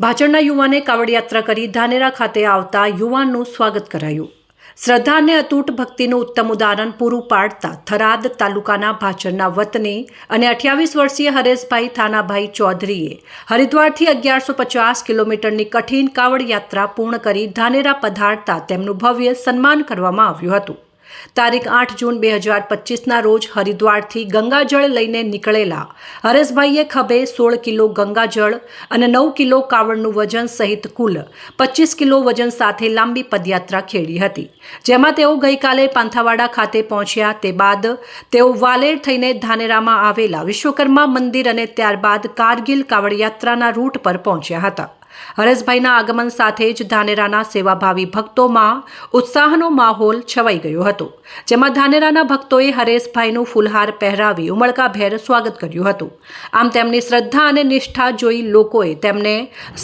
ભાજળના યુવાને કાવડ યાત્રા કરી ધાનેરા ખાતે આવતા યુવાનનું સ્વાગત કરાયું. શ્રદ્ધા અને અતૂટ ભક્તિનું ઉત્તમ ઉદાહરણ પૂરું પાડતા થરાદ તાલુકાના ભાચરના વતની અને અઠ્યાવીસ વર્ષીય હરેશભાઈ થાનાભાઈ ચૌધરીએ હરિદ્વારથી અગિયારસો પચાસ કિલોમીટરની કઠિન કાવડ યાત્રા પૂર્ણ કરી ધાનેરા પધારતા તેમનું ભવ્ય સન્માન કરવામાં આવ્યું હતું. તારીખ આઠ જૂન બે હજાર પચીસના રોજ હરિદ્વારથી ગંગાજળ લઈને નીકળેલા હરેશભાઈએ ખભે સોળ કિલો ગંગાજળ અને નવ કિલો કાવડનું વજન સહિત કુલ પચીસ કિલો વજન સાથે લાંબી પદયાત્રા ખેડી હતી. જેમાં તેઓ ગઈકાલે પાંથાવાડા ખાતે પહોંચ્યા. તે બાદ તેઓ વાલેર થઈને ધાનેરામાં આવેલા વિશ્વકર્મા મંદિર અને ત્યારબાદ કારગિલ કાવડ યાત્રાના રૂટ પર પહોંચ્યા હતા. હરેશભાઈના આગમન સાથે જ ધાનેરાના સેવાભાવી ભક્તોમાં ઉત્સાહનો માહોલ છવાઈ ગયો હતો, જેમાં ધાનેરાના ભક્તોએ હરેશભાઈનું ફુલહાર પહેરાવી ઉમળકાભેર સ્વાગત કર્યું હતું. આમ તેમની શ્રદ્ધા અને નિષ્ઠા જોઈ લોકોએ તેમને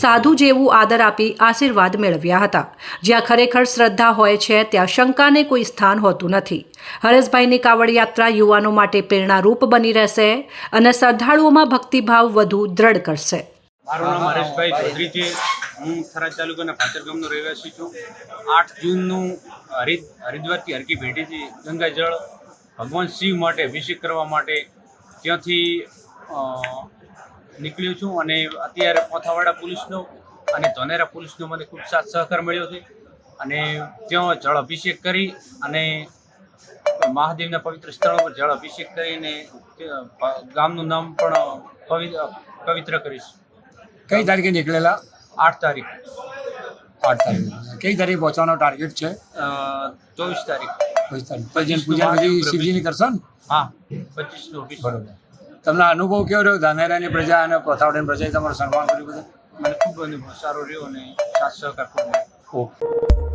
સાધુ જેવું આદર આપી આશીર્વાદ મેળવ્યા હતા. જ્યાં ખરેખર શ્રદ્ધા હોય છે, ત્યાં શંકાને કોઈ સ્થાન હોતું નથી. હરેશભાઈની કાવડ યાત્રા યુવાનો માટે પ્રેરણારૂપ બની રહેશે અને શ્રદ્ધાળુઓમાં ભક્તિભાવ વધુ દ્રઢ કરશે. મારું નામ હરેશભાઈ ચૌધરી છે. હું થરાદ તાલુકાના પાચર ગામનો રહેવાસી છું. આઠ જૂનનું હરિદ, હરિદ્વારથી હરકી ભેટીથી ગંગાજળ ભગવાન શિવ માટે અભિષેક કરવા માટે ત્યાંથી નીકળ્યો છું અને અત્યારે પોથાવાડા પોલીસનો અને ધોનેરા પોલીસનો મને ખૂબ સાથ સહકાર મળ્યો છે. અને ત્યાં જળ અભિષેક કરી અને મહાદેવના પવિત્ર સ્થળો પર જળ અભિષેક કરીને ગામનું નામ પણ પવિત્ર કરીશ. કઈ તારીખે નીકળેલા? આઠ તારીખ. આઠ તારીખ. કઈ તારીખે પહોંચવાનો ટાર્ગેટ છે? ચોવીસ તારીખ. ચોવીસ તારીખ. પછી પૂજા બધી શિવજીની કરશો ને હા પચીસ બરોબર. તમને અનુભવ કેવો રહ્યો? ધાનેરાની પ્રજા અને પોથાવડાની પ્રજાએ તમારું સન્માન કર્યું બધું? મને ખૂબ અનુભવ સારો રહ્યો અને સાથ સહકાર ખૂબ ઓકે.